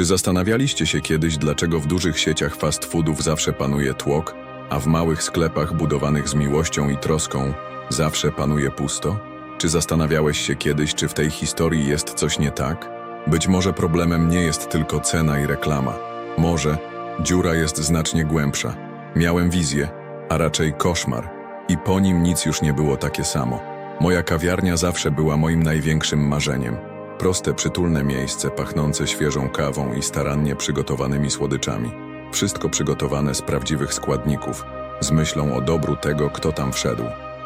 Czy zastanawialiście się kiedyś, dlaczego w dużych sieciach fast foodów zawsze panuje tłok, a w małych sklepach budowanych z miłością i troską zawsze panuje pusto? Czy zastanawiałeś się kiedyś, czy w tej historii jest coś nie tak? Być może problemem nie jest tylko cena i reklama. Może dziura jest znacznie głębsza. Miałem wizję, a raczej koszmar. I po nim nic już nie było takie samo. Moja kawiarnia zawsze była moim największym marzeniem. Proste, przytulne miejsce, pachnące świeżą kawą i starannie przygotowanymi słodyczami. Wszystko przygotowane z prawdziwych składników, z myślą o dobru tego, kto tam wszedł.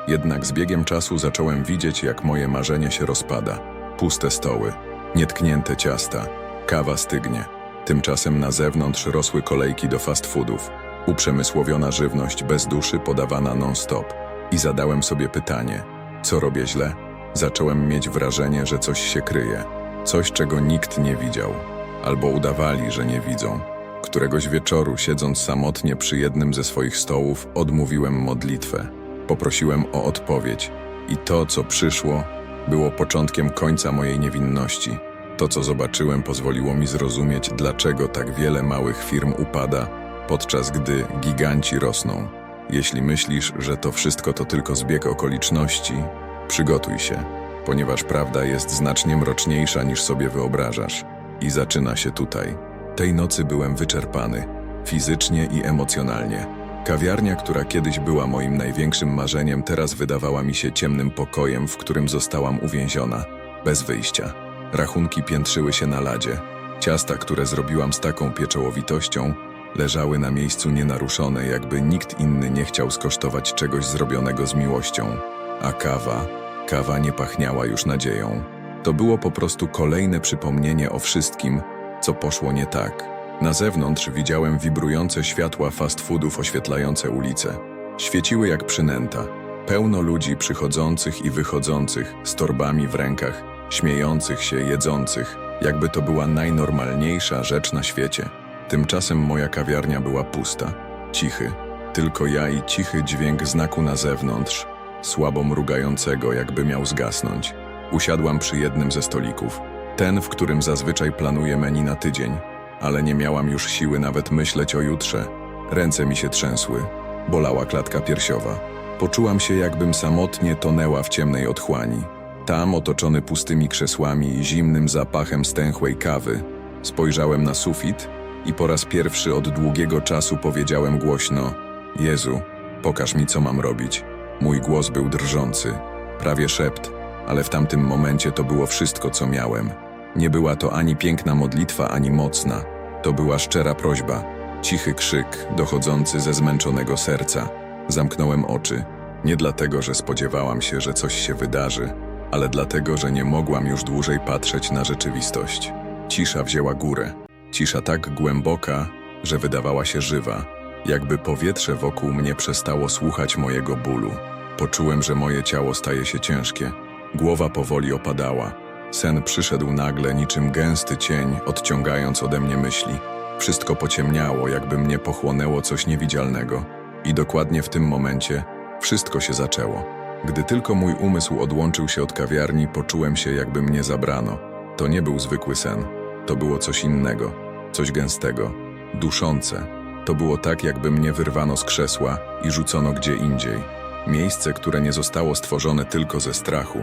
Jednak z biegiem czasu zacząłem widzieć, jak moje marzenie się rozpada. Puste stoły, nietknięte ciasta, kawa stygnie. Tymczasem na zewnątrz rosły kolejki do fast foodów. Uprzemysłowiona żywność bez duszy podawana non-stop. I zadałem sobie pytanie, co robię źle? Zacząłem mieć wrażenie, że coś się kryje. Coś, czego nikt nie widział. Albo udawali, że nie widzą. Któregoś wieczoru, siedząc samotnie przy jednym ze swoich stołów, odmówiłem modlitwę. Poprosiłem o odpowiedź. I to, co przyszło, było początkiem końca mojej niewinności. To, co zobaczyłem, pozwoliło mi zrozumieć, dlaczego tak wiele małych firm upada, podczas gdy giganci rosną. Jeśli myślisz, że to wszystko to tylko zbieg okoliczności, przygotuj się, ponieważ prawda jest znacznie mroczniejsza niż sobie wyobrażasz. I zaczyna się tutaj. Tej nocy byłem wyczerpany, fizycznie i emocjonalnie. Kawiarnia, która kiedyś była moim największym marzeniem, teraz wydawała mi się ciemnym pokojem, w którym zostałam uwięziona, bez wyjścia. Rachunki piętrzyły się na ladzie. Ciasta, które zrobiłam z taką pieczołowitością, leżały na miejscu nienaruszone, jakby nikt inny nie chciał skosztować czegoś zrobionego z miłością. A kawa, kawa nie pachniała już nadzieją. To było po prostu kolejne przypomnienie o wszystkim, co poszło nie tak. Na zewnątrz widziałem wibrujące światła fast foodów oświetlające ulice. Świeciły jak przynęta. Pełno ludzi przychodzących i wychodzących, z torbami w rękach, śmiejących się, jedzących, jakby to była najnormalniejsza rzecz na świecie. Tymczasem moja kawiarnia była pusta, cichy, tylko ja i cichy dźwięk znaku na zewnątrz, słabo mrugającego, jakby miał zgasnąć. Usiadłam przy jednym ze stolików, ten, w którym zazwyczaj planuję menu na tydzień, ale nie miałam już siły nawet myśleć o jutrze. Ręce mi się trzęsły, bolała klatka piersiowa. Poczułam się, jakbym samotnie tonęła w ciemnej otchłani. Tam, otoczony pustymi krzesłami i zimnym zapachem stęchłej kawy, spojrzałem na sufit i po raz pierwszy od długiego czasu powiedziałem głośno: Jezu, pokaż mi, co mam robić. Mój głos był drżący, prawie szept, ale w tamtym momencie to było wszystko, co miałem. Nie była to ani piękna modlitwa, ani mocna. To była szczera prośba, cichy krzyk, dochodzący ze zmęczonego serca. Zamknąłem oczy, nie dlatego, że spodziewałam się, że coś się wydarzy, ale dlatego, że nie mogłam już dłużej patrzeć na rzeczywistość. Cisza wzięła górę. Cisza tak głęboka, że wydawała się żywa, jakby powietrze wokół mnie przestało słuchać mojego bólu. Poczułem, że moje ciało staje się ciężkie. Głowa powoli opadała. Sen przyszedł nagle niczym gęsty cień, odciągając ode mnie myśli. Wszystko pociemniało, jakby mnie pochłonęło coś niewidzialnego. I dokładnie w tym momencie wszystko się zaczęło. Gdy tylko mój umysł odłączył się od kawiarni, poczułem się, jakby mnie zabrano. To nie był zwykły sen. To było coś innego, coś gęstego, duszące. To było tak, jakby mnie wyrwano z krzesła i rzucono gdzie indziej. Miejsce, które nie zostało stworzone tylko ze strachu,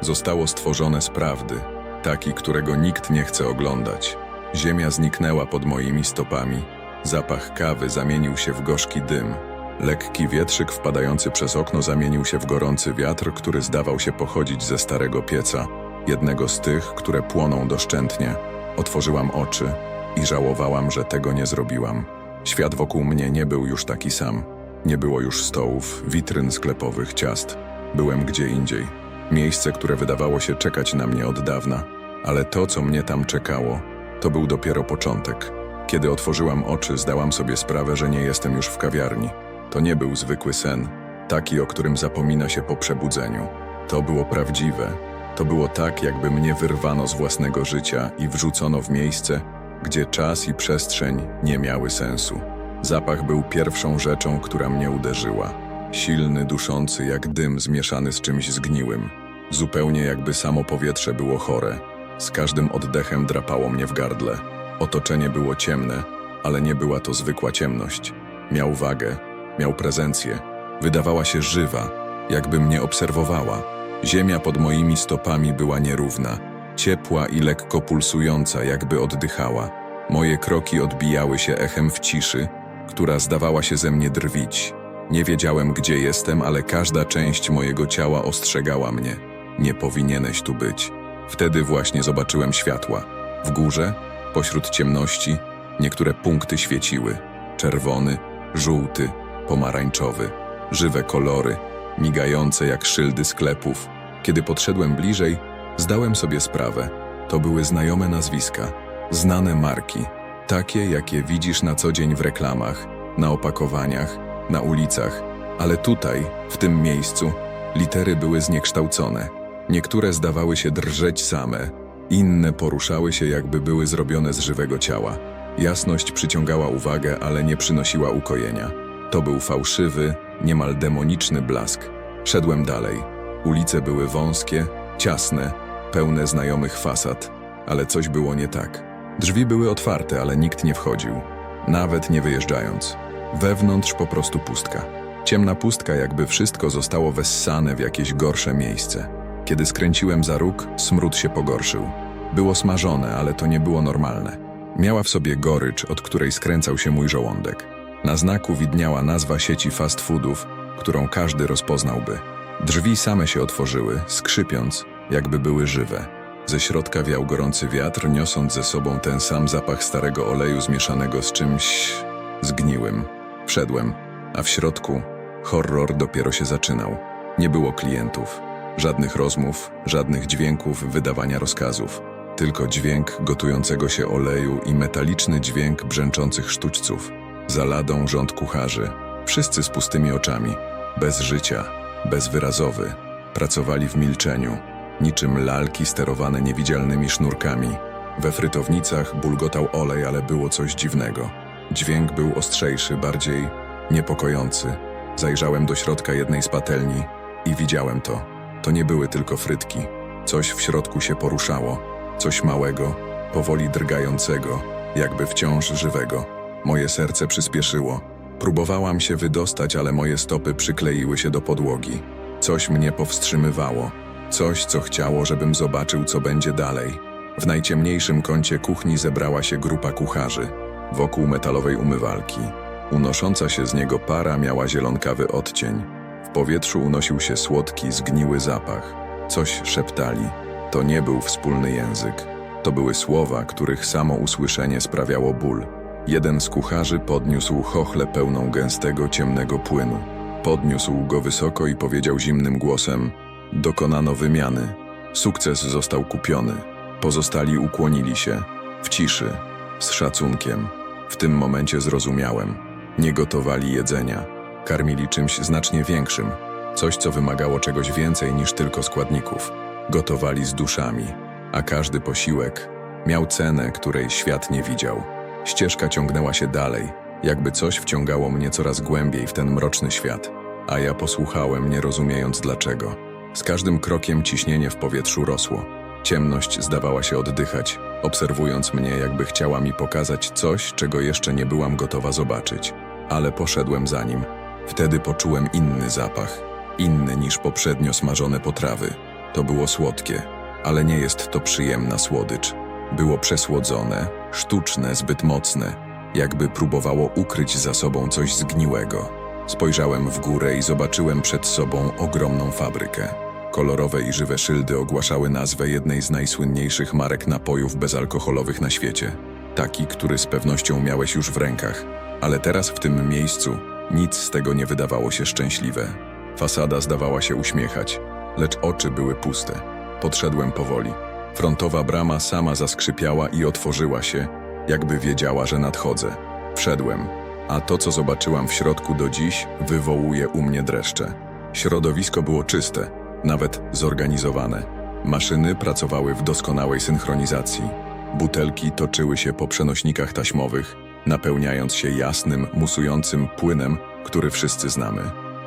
zostało stworzone z prawdy, taki, którego nikt nie chce oglądać. Ziemia zniknęła pod moimi stopami, zapach kawy zamienił się w gorzki dym. Lekki wietrzyk wpadający przez okno zamienił się w gorący wiatr, który zdawał się pochodzić ze starego pieca, jednego z tych, które płoną doszczętnie. Otworzyłam oczy i żałowałam, że tego nie zrobiłam. Świat wokół mnie nie był już taki sam. Nie było już stołów, witryn sklepowych, ciast. Byłem gdzie indziej. Miejsce, które wydawało się czekać na mnie od dawna. Ale to, co mnie tam czekało, to był dopiero początek. Kiedy otworzyłam oczy, zdałam sobie sprawę, że nie jestem już w kawiarni. To nie był zwykły sen, taki, o którym zapomina się po przebudzeniu. To było prawdziwe. To było tak, jakby mnie wyrwano z własnego życia i wrzucono w miejsce, gdzie czas i przestrzeń nie miały sensu. Zapach był pierwszą rzeczą, która mnie uderzyła. Silny, duszący jak dym zmieszany z czymś zgniłym. Zupełnie jakby samo powietrze było chore. Z każdym oddechem drapało mnie w gardle. Otoczenie było ciemne, ale nie była to zwykła ciemność. Miał wagę, miał prezencję. Wydawała się żywa, jakby mnie obserwowała. Ziemia pod moimi stopami była nierówna, ciepła i lekko pulsująca, jakby oddychała. Moje kroki odbijały się echem w ciszy, która zdawała się ze mnie drwić. Nie wiedziałem, gdzie jestem, ale każda część mojego ciała ostrzegała mnie. Nie powinieneś tu być. Wtedy właśnie zobaczyłem światła. W górze, pośród ciemności, niektóre punkty świeciły. Czerwony, żółty, pomarańczowy. Żywe kolory, migające jak szyldy sklepów. Kiedy podszedłem bliżej, zdałem sobie sprawę. To były znajome nazwiska, znane marki, takie jakie widzisz na co dzień w reklamach, na opakowaniach, na ulicach, ale tutaj, w tym miejscu, litery były zniekształcone. Niektóre zdawały się drżeć same, inne poruszały się jakby były zrobione z żywego ciała. Jasność przyciągała uwagę, ale nie przynosiła ukojenia. To był fałszywy, niemal demoniczny blask. Szedłem dalej. Ulice były wąskie, ciasne, pełne znajomych fasad, ale coś było nie tak. Drzwi były otwarte, ale nikt nie wchodził, nawet nie wyjeżdżając. Wewnątrz po prostu pustka. Ciemna pustka, jakby wszystko zostało wessane w jakieś gorsze miejsce. Kiedy skręciłem za róg, smród się pogorszył. Było smażone, ale to nie było normalne. Miała w sobie gorycz, od której skręcał się mój żołądek. Na znaku widniała nazwa sieci fast foodów, którą każdy rozpoznałby. Drzwi same się otworzyły, skrzypiąc, jakby były żywe. Ze środka wiał gorący wiatr, niosąc ze sobą ten sam zapach starego oleju zmieszanego z czymś zgniłym. Wszedłem, a w środku horror dopiero się zaczynał. Nie było klientów, żadnych rozmów, żadnych dźwięków wydawania rozkazów. Tylko dźwięk gotującego się oleju i metaliczny dźwięk brzęczących sztućców. Za ladą rząd kucharzy, wszyscy z pustymi oczami, bez życia, bezwyrazowy. Pracowali w milczeniu, niczym lalki sterowane niewidzialnymi sznurkami. We frytownicach bulgotał olej, ale było coś dziwnego. Dźwięk był ostrzejszy, bardziej niepokojący. Zajrzałem do środka jednej z patelni i widziałem to. To nie były tylko frytki. Coś w środku się poruszało. Coś małego, powoli drgającego, jakby wciąż żywego. Moje serce przyspieszyło. Próbowałam się wydostać, ale moje stopy przykleiły się do podłogi. Coś mnie powstrzymywało. Coś, co chciało, żebym zobaczył, co będzie dalej. W najciemniejszym kącie kuchni zebrała się grupa kucharzy. Wokół metalowej umywalki. Unosząca się z niego para miała zielonkawy odcień. W powietrzu unosił się słodki, zgniły zapach. Coś szeptali. To nie był wspólny język. To były słowa, których samo usłyszenie sprawiało ból. Jeden z kucharzy podniósł chochlę pełną gęstego, ciemnego płynu. Podniósł go wysoko i powiedział zimnym głosem: Dokonano wymiany. Sukces został kupiony. Pozostali ukłonili się. W ciszy, z szacunkiem. W tym momencie zrozumiałem. Nie gotowali jedzenia. Karmili czymś znacznie większym. Coś, co wymagało czegoś więcej niż tylko składników. Gotowali z duszami, a każdy posiłek miał cenę, której świat nie widział. Ścieżka ciągnęła się dalej, jakby coś wciągało mnie coraz głębiej w ten mroczny świat, a ja posłuchałem, nie rozumiejąc dlaczego. Z każdym krokiem ciśnienie w powietrzu rosło. Ciemność zdawała się oddychać, obserwując mnie, jakby chciała mi pokazać coś, czego jeszcze nie byłam gotowa zobaczyć. Ale poszedłem za nim. Wtedy poczułem inny zapach, inny niż poprzednio smażone potrawy. To było słodkie, ale nie jest to przyjemna słodycz. Było przesłodzone, sztuczne, zbyt mocne, jakby próbowało ukryć za sobą coś zgniłego. Spojrzałem w górę i zobaczyłem przed sobą ogromną fabrykę. Kolorowe i żywe szyldy ogłaszały nazwę jednej z najsłynniejszych marek napojów bezalkoholowych na świecie. Taki, który z pewnością miałeś już w rękach. Ale teraz w tym miejscu nic z tego nie wydawało się szczęśliwe. Fasada zdawała się uśmiechać, lecz oczy były puste. Podszedłem powoli. Frontowa brama sama zaskrzypiała i otworzyła się, jakby wiedziała, że nadchodzę. Wszedłem, a to, co zobaczyłam w środku do dziś, wywołuje u mnie dreszcze. Środowisko było czyste, nawet zorganizowane. Maszyny pracowały w doskonałej synchronizacji. Butelki toczyły się po przenośnikach taśmowych, napełniając się jasnym, musującym płynem, który wszyscy znamy.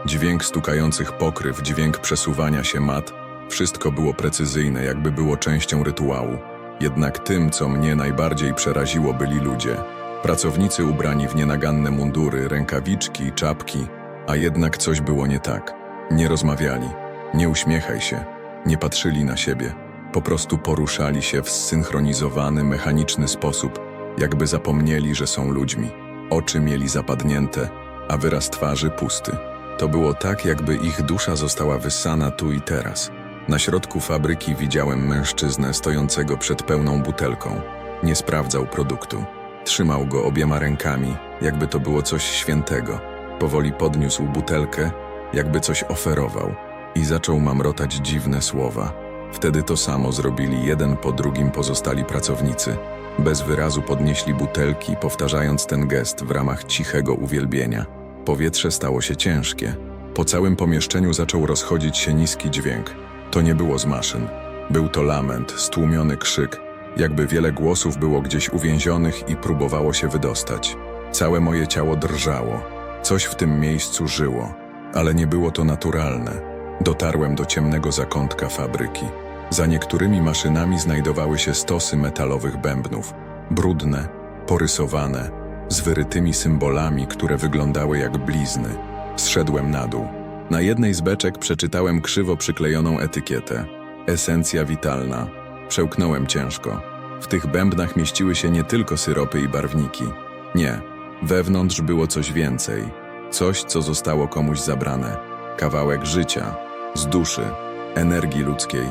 Dźwięk stukających pokryw, dźwięk przesuwania się mat, wszystko było precyzyjne, jakby było częścią rytuału. Jednak tym, co mnie najbardziej przeraziło, byli ludzie. Pracownicy ubrani w nienaganne mundury, rękawiczki, czapki, a jednak coś było nie tak. Nie rozmawiali, nie uśmiechaj się, nie patrzyli na siebie. Po prostu poruszali się w zsynchronizowany, mechaniczny sposób, jakby zapomnieli, że są ludźmi. Oczy mieli zapadnięte, a wyraz twarzy pusty. To było tak, jakby ich dusza została wyssana tu i teraz. Na środku fabryki widziałem mężczyznę stojącego przed pełną butelką. Nie sprawdzał produktu. Trzymał go obiema rękami, jakby to było coś świętego. Powoli podniósł butelkę, jakby coś oferował i zaczął mamrotać dziwne słowa. Wtedy to samo zrobili jeden po drugim pozostali pracownicy. Bez wyrazu podnieśli butelki, powtarzając ten gest w ramach cichego uwielbienia. Powietrze stało się ciężkie. Po całym pomieszczeniu zaczął rozchodzić się niski dźwięk. To nie było z maszyn. Był to lament, stłumiony krzyk, jakby wiele głosów było gdzieś uwięzionych i próbowało się wydostać. Całe moje ciało drżało. Coś w tym miejscu żyło, ale nie było to naturalne. Dotarłem do ciemnego zakątka fabryki. Za niektórymi maszynami znajdowały się stosy metalowych bębnów, brudne, porysowane, z wyrytymi symbolami, które wyglądały jak blizny. Zszedłem na dół. Na jednej z beczek przeczytałem krzywo przyklejoną etykietę. Esencja witalna. Przełknąłem ciężko. W tych bębnach mieściły się nie tylko syropy i barwniki. Nie, wewnątrz było coś więcej. Coś, co zostało komuś zabrane. Kawałek życia, z duszy, energii ludzkiej.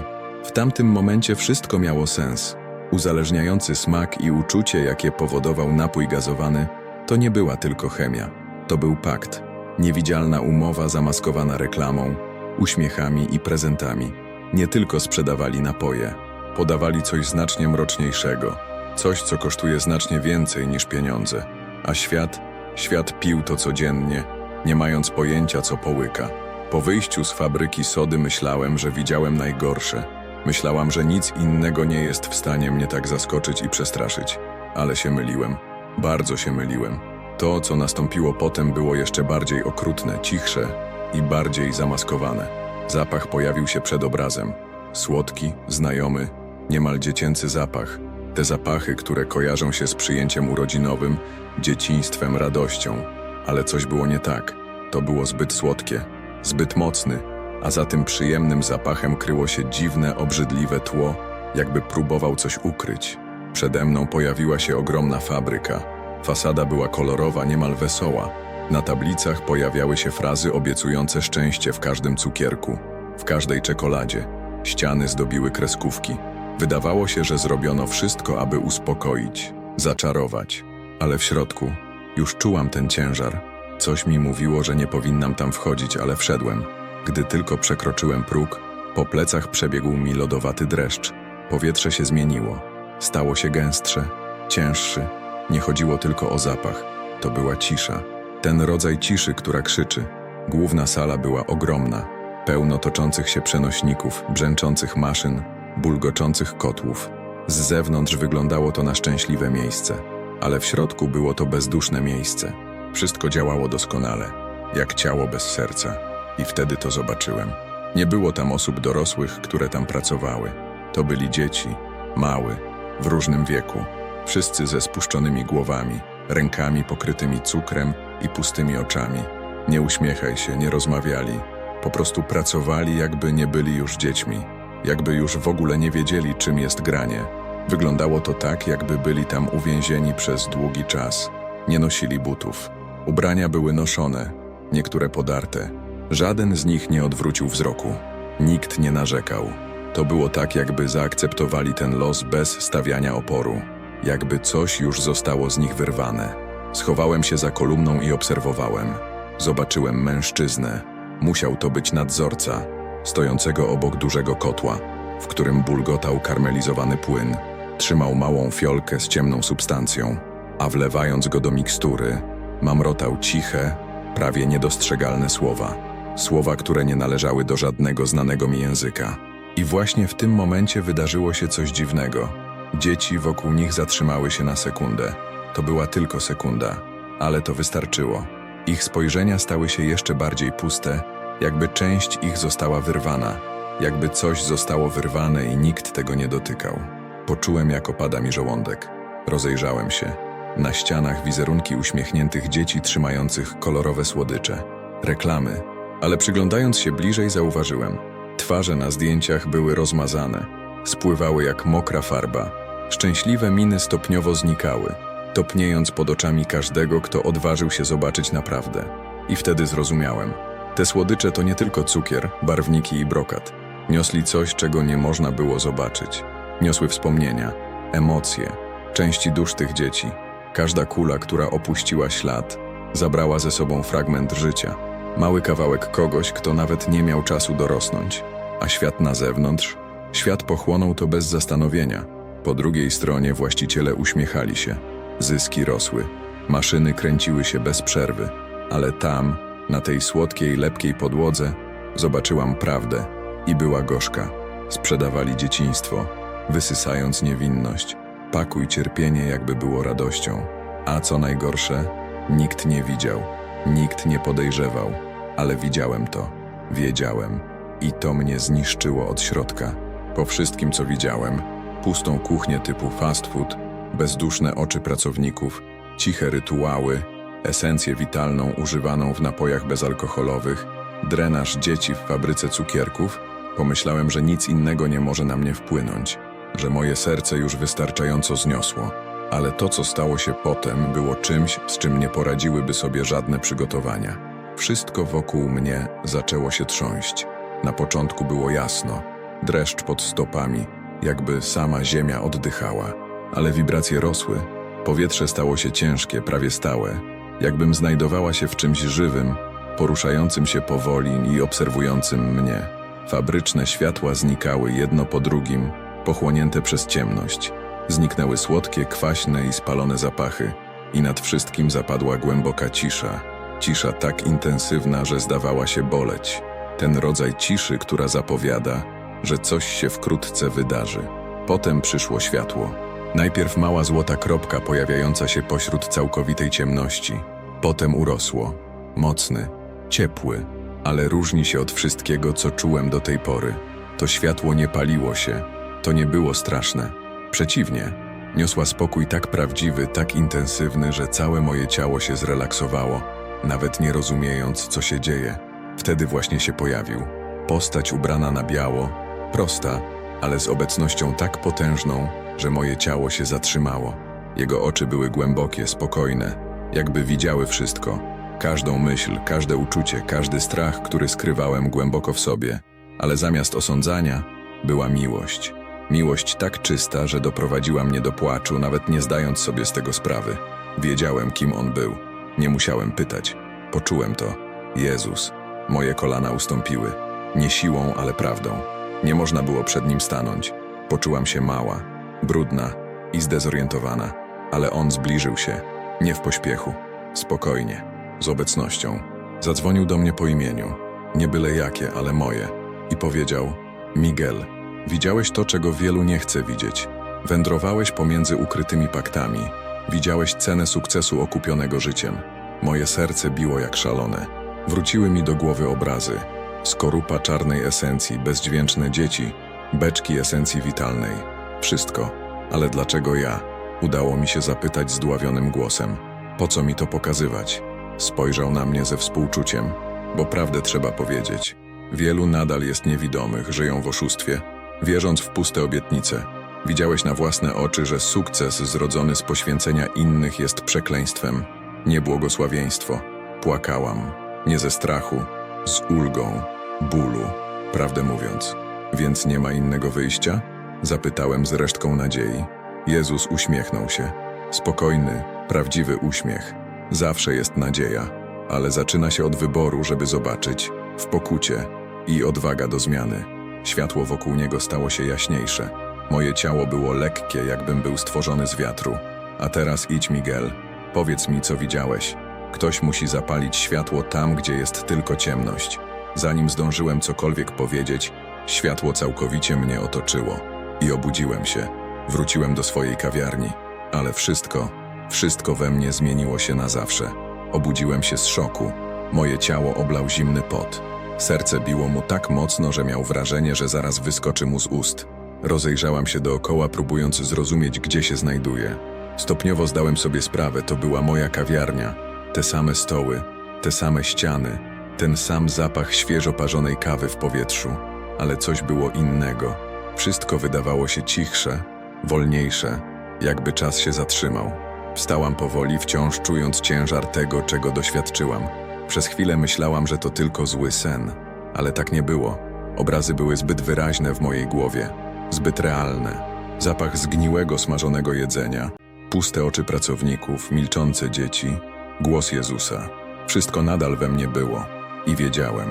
W tamtym momencie wszystko miało sens. Uzależniający smak i uczucie, jakie powodował napój gazowany, to nie była tylko chemia. To był pakt. Niewidzialna umowa zamaskowana reklamą, uśmiechami i prezentami. Nie tylko sprzedawali napoje, podawali coś znacznie mroczniejszego, coś, co kosztuje znacznie więcej niż pieniądze. A świat, świat pił to codziennie, nie mając pojęcia, co połyka. Po wyjściu z fabryki sody myślałem, że widziałem najgorsze. Myślałam, że nic innego nie jest w stanie mnie tak zaskoczyć i przestraszyć. Ale się myliłem. Bardzo się myliłem. To, co nastąpiło potem, było jeszcze bardziej okrutne, cichsze i bardziej zamaskowane. Zapach pojawił się przed obrazem. Słodki, znajomy, niemal dziecięcy zapach. Te zapachy, które kojarzą się z przyjęciem urodzinowym, dzieciństwem, radością. Ale coś było nie tak. To było zbyt słodkie, zbyt mocny, a za tym przyjemnym zapachem kryło się dziwne, obrzydliwe tło, jakby próbował coś ukryć. Przede mną pojawiła się ogromna fabryka. Fasada była kolorowa, niemal wesoła. Na tablicach pojawiały się frazy obiecujące szczęście w każdym cukierku, w każdej czekoladzie. Ściany zdobiły kreskówki. Wydawało się, że zrobiono wszystko, aby uspokoić, zaczarować. Ale w środku już czułam ten ciężar. Coś mi mówiło, że nie powinnam tam wchodzić, ale wszedłem. Gdy tylko przekroczyłem próg, po plecach przebiegł mi lodowaty dreszcz. Powietrze się zmieniło. Stało się gęstsze, cięższy. Nie chodziło tylko o zapach. To była cisza. Ten rodzaj ciszy, która krzyczy. Główna sala była ogromna. Pełno toczących się przenośników, brzęczących maszyn, bulgoczących kotłów. Z zewnątrz wyglądało to na szczęśliwe miejsce, ale w środku było to bezduszne miejsce. Wszystko działało doskonale, jak ciało bez serca. I wtedy to zobaczyłem. Nie było tam osób dorosłych, które tam pracowały. To byli dzieci, mały, w różnym wieku. Wszyscy ze spuszczonymi głowami, rękami pokrytymi cukrem i pustymi oczami. Nie uśmiechaj się, nie rozmawiali. Po prostu pracowali, jakby nie byli już dziećmi. Jakby już w ogóle nie wiedzieli, czym jest granie. Wyglądało to tak, jakby byli tam uwięzieni przez długi czas. Nie nosili butów. Ubrania były noszone, niektóre podarte. Żaden z nich nie odwrócił wzroku. Nikt nie narzekał. To było tak, jakby zaakceptowali ten los bez stawiania oporu. Jakby coś już zostało z nich wyrwane. Schowałem się za kolumną i obserwowałem. Zobaczyłem mężczyznę. Musiał to być nadzorca, stojącego obok dużego kotła, w którym bulgotał karmelizowany płyn. Trzymał małą fiolkę z ciemną substancją, a wlewając go do mikstury, mamrotał ciche, prawie niedostrzegalne słowa. Słowa, które nie należały do żadnego znanego mi języka. I właśnie w tym momencie wydarzyło się coś dziwnego. Dzieci wokół nich zatrzymały się na sekundę. To była tylko sekunda, ale to wystarczyło. Ich spojrzenia stały się jeszcze bardziej puste, jakby część ich została wyrwana, jakby coś zostało wyrwane i nikt tego nie dotykał. Poczułem, jak opada mi żołądek. Rozejrzałem się. Na ścianach wizerunki uśmiechniętych dzieci trzymających kolorowe słodycze. Reklamy. Ale przyglądając się bliżej zauważyłem. Twarze na zdjęciach były rozmazane. Spływały jak mokra farba. Szczęśliwe miny stopniowo znikały, topniejąc pod oczami każdego, kto odważył się zobaczyć naprawdę. I wtedy zrozumiałem. Te słodycze to nie tylko cukier, barwniki i brokat. Niosli coś, czego nie można było zobaczyć. Niosły wspomnienia, emocje, części dusz tych dzieci. Każda kula, która opuściła ślad, zabrała ze sobą fragment życia. Mały kawałek kogoś, kto nawet nie miał czasu dorosnąć. A świat na zewnątrz? Świat pochłonął to bez zastanowienia. Po drugiej stronie właściciele uśmiechali się. Zyski rosły. Maszyny kręciły się bez przerwy. Ale tam, na tej słodkiej, lepkiej podłodze, zobaczyłam prawdę i była gorzka. Sprzedawali dzieciństwo, wysysając niewinność. Pakuj cierpienie, jakby było radością. A co najgorsze, nikt nie widział, nikt nie podejrzewał, ale widziałem to, wiedziałem. I to mnie zniszczyło od środka. Po wszystkim, co widziałem, pustą kuchnię typu fast food, bezduszne oczy pracowników, ciche rytuały, esencję witalną używaną w napojach bezalkoholowych, drenaż dzieci w fabryce cukierków, pomyślałem, że nic innego nie może na mnie wpłynąć, że moje serce już wystarczająco zniosło. Ale to, co stało się potem, było czymś, z czym nie poradziłyby sobie żadne przygotowania. Wszystko wokół mnie zaczęło się trząść. Na początku było jasno, dreszcz pod stopami, jakby sama ziemia oddychała, ale wibracje rosły, powietrze stało się ciężkie, prawie stałe, jakbym znajdowała się w czymś żywym, poruszającym się powoli i obserwującym mnie. Fabryczne światła znikały jedno po drugim, pochłonięte przez ciemność. Zniknęły słodkie, kwaśne i spalone zapachy, i nad wszystkim zapadła głęboka cisza. Cisza tak intensywna, że zdawała się boleć. Ten rodzaj ciszy, która zapowiada, że coś się wkrótce wydarzy. Potem przyszło światło. Najpierw mała złota kropka pojawiająca się pośród całkowitej ciemności. Potem urosło. Mocny, ciepły, ale różni się od wszystkiego, co czułem do tej pory. To światło nie paliło się, to nie było straszne. Przeciwnie, niosła spokój tak prawdziwy, tak intensywny, że całe moje ciało się zrelaksowało, nawet nie rozumiejąc, co się dzieje. Wtedy właśnie się pojawił. Postać ubrana na biało, prosta, ale z obecnością tak potężną, że moje ciało się zatrzymało. Jego oczy były głębokie, spokojne, jakby widziały wszystko. Każdą myśl, każde uczucie, każdy strach, który skrywałem głęboko w sobie. Ale zamiast osądzania, była miłość. Miłość tak czysta, że doprowadziła mnie do płaczu, nawet nie zdając sobie z tego sprawy. Wiedziałem, kim on był. Nie musiałem pytać. Poczułem to. Jezus. Moje kolana ustąpiły. Nie siłą, ale prawdą. Nie można było przed nim stanąć. Poczułam się mała, brudna i zdezorientowana, ale on zbliżył się, nie w pośpiechu, spokojnie, z obecnością. Zadzwonił do mnie po imieniu, nie byle jakie, ale moje, i powiedział: Miguel, widziałeś to, czego wielu nie chce widzieć. Wędrowałeś pomiędzy ukrytymi paktami, widziałeś cenę sukcesu okupionego życiem. Moje serce biło jak szalone. Wróciły mi do głowy obrazy. Skorupa czarnej esencji, bezdźwięczne dzieci, beczki esencji witalnej. Wszystko. Ale dlaczego ja? Udało mi się zapytać zdławionym głosem. Po co mi to pokazywać? Spojrzał na mnie ze współczuciem, bo prawdę trzeba powiedzieć. Wielu nadal jest niewidomych, żyją w oszustwie, wierząc w puste obietnice. Widziałeś na własne oczy, że sukces zrodzony z poświęcenia innych jest przekleństwem, niebłogosławieństwo. Płakałam, nie ze strachu, z ulgą, bólu, prawdę mówiąc. Więc nie ma innego wyjścia? Zapytałem z resztką nadziei. Jezus uśmiechnął się. Spokojny, prawdziwy uśmiech. Zawsze jest nadzieja, ale zaczyna się od wyboru, żeby zobaczyć, w pokucie i odwaga do zmiany. Światło wokół niego stało się jaśniejsze. Moje ciało było lekkie, jakbym był stworzony z wiatru. A teraz idź, Miguel. Powiedz mi, co widziałeś. Ktoś musi zapalić światło tam, gdzie jest tylko ciemność. Zanim zdążyłem cokolwiek powiedzieć, światło całkowicie mnie otoczyło i obudziłem się. Wróciłem do swojej kawiarni, ale wszystko, wszystko we mnie zmieniło się na zawsze. Obudziłem się z szoku. Moje ciało oblał zimny pot. Serce biło mu tak mocno, że miał wrażenie, że zaraz wyskoczy mu z ust. Rozejrzałam się dookoła, próbując zrozumieć, gdzie się znajduję. Stopniowo zdałem sobie sprawę, to była moja kawiarnia. Te same stoły, te same ściany, ten sam zapach świeżo parzonej kawy w powietrzu. Ale coś było innego. Wszystko wydawało się cichsze, wolniejsze, jakby czas się zatrzymał. Wstałam powoli, wciąż czując ciężar tego, czego doświadczyłam. Przez chwilę myślałam, że to tylko zły sen, ale tak nie było. Obrazy były zbyt wyraźne w mojej głowie, zbyt realne. Zapach zgniłego, smażonego jedzenia, puste oczy pracowników, milczące dzieci, głos Jezusa. Wszystko nadal we mnie było i wiedziałem.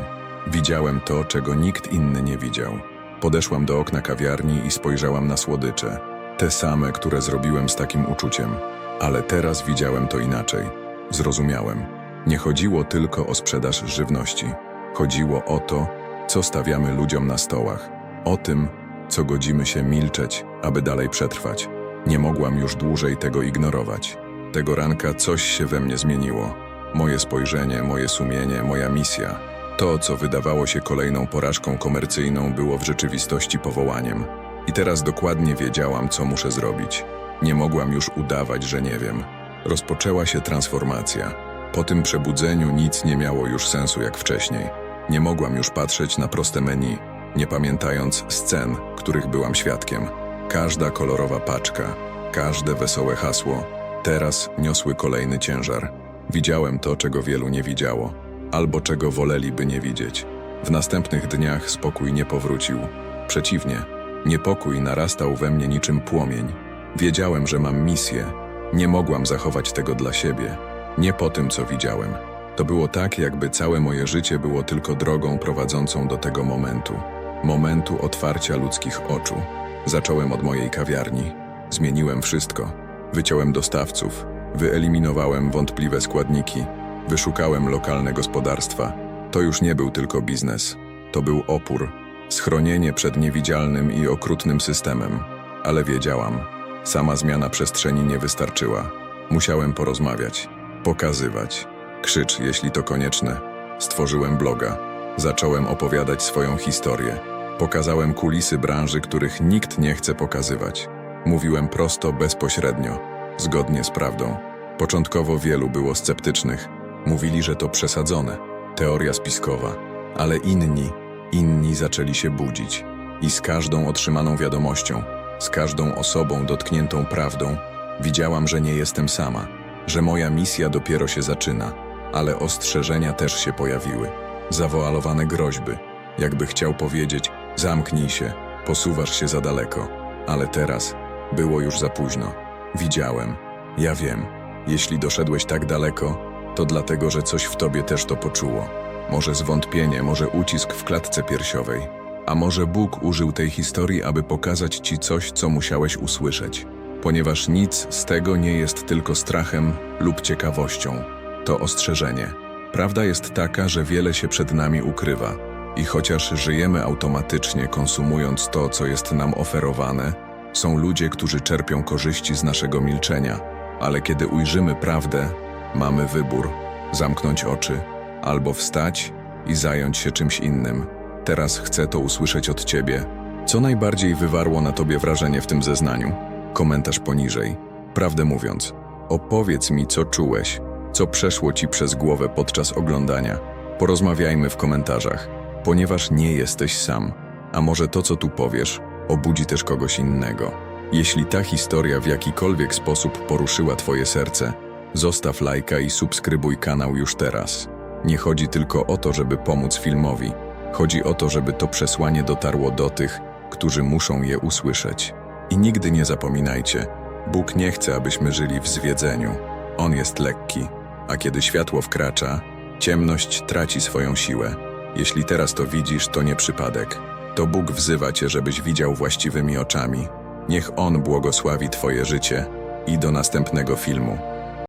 Widziałem to, czego nikt inny nie widział. Podeszłam do okna kawiarni i spojrzałam na słodycze. Te same, które zrobiłem z takim uczuciem. Ale teraz widziałem to inaczej. Zrozumiałem. Nie chodziło tylko o sprzedaż żywności. Chodziło o to, co stawiamy ludziom na stołach. O tym, co godzimy się milczeć, aby dalej przetrwać. Nie mogłam już dłużej tego ignorować. Tego ranka coś się we mnie zmieniło. Moje spojrzenie, moje sumienie, moja misja. To, co wydawało się kolejną porażką komercyjną, było w rzeczywistości powołaniem. I teraz dokładnie wiedziałam, co muszę zrobić. Nie mogłam już udawać, że nie wiem. Rozpoczęła się transformacja. Po tym przebudzeniu nic nie miało już sensu jak wcześniej. Nie mogłam już patrzeć na proste menu, nie pamiętając scen, których byłam świadkiem. Każda kolorowa paczka, każde wesołe hasło, teraz niosły kolejny ciężar. Widziałem to, czego wielu nie widziało, albo czego woleliby nie widzieć. W następnych dniach spokój nie powrócił. Przeciwnie, niepokój narastał we mnie niczym płomień. Wiedziałem, że mam misję. Nie mogłam zachować tego dla siebie. Nie po tym, co widziałem. To było tak, jakby całe moje życie było tylko drogą prowadzącą do tego momentu. Momentu otwarcia ludzkich oczu. Zacząłem od mojej kawiarni. Zmieniłem wszystko. Wyciąłem dostawców. Wyeliminowałem wątpliwe składniki. Wyszukałem lokalne gospodarstwa. To już nie był tylko biznes. To był opór. Schronienie przed niewidzialnym i okrutnym systemem. Ale wiedziałam, sama zmiana przestrzeni nie wystarczyła. Musiałem porozmawiać, pokazywać. Krzycz, jeśli to konieczne. Stworzyłem bloga. Zacząłem opowiadać swoją historię. Pokazałem kulisy branży, których nikt nie chce pokazywać. Mówiłem prosto, bezpośrednio, zgodnie z prawdą. Początkowo wielu było sceptycznych. Mówili, że to przesadzone, teoria spiskowa. Ale inni, inni zaczęli się budzić. I z każdą otrzymaną wiadomością, z każdą osobą dotkniętą prawdą, widziałam, że nie jestem sama, że moja misja dopiero się zaczyna, ale ostrzeżenia też się pojawiły. Zawoalowane groźby, jakby chciał powiedzieć: zamknij się, posuwasz się za daleko. Ale teraz było już za późno. Widziałem, ja wiem. Jeśli doszedłeś tak daleko, to dlatego, że coś w tobie też to poczuło. Może zwątpienie, może ucisk w klatce piersiowej. A może Bóg użył tej historii, aby pokazać ci coś, co musiałeś usłyszeć. Ponieważ nic z tego nie jest tylko strachem lub ciekawością. To ostrzeżenie. Prawda jest taka, że wiele się przed nami ukrywa. I chociaż żyjemy automatycznie, konsumując to, co jest nam oferowane, są ludzie, którzy czerpią korzyści z naszego milczenia. Ale kiedy ujrzymy prawdę, mamy wybór: zamknąć oczy albo wstać i zająć się czymś innym. Teraz chcę to usłyszeć od ciebie. Co najbardziej wywarło na tobie wrażenie w tym zeznaniu? Komentarz poniżej. Prawdę mówiąc, opowiedz mi, co czułeś, co przeszło ci przez głowę podczas oglądania. Porozmawiajmy w komentarzach, ponieważ nie jesteś sam. A może to, co tu powiesz, obudzi też kogoś innego. Jeśli ta historia w jakikolwiek sposób poruszyła twoje serce, zostaw lajka i subskrybuj kanał już teraz. Nie chodzi tylko o to, żeby pomóc filmowi. Chodzi o to, żeby to przesłanie dotarło do tych, którzy muszą je usłyszeć. I nigdy nie zapominajcie, Bóg nie chce, abyśmy żyli w zwiedzeniu. On jest lekki, a kiedy światło wkracza, ciemność traci swoją siłę. Jeśli teraz to widzisz, to nie przypadek. To Bóg wzywa cię, żebyś widział właściwymi oczami. Niech On błogosławi twoje życie i do następnego filmu.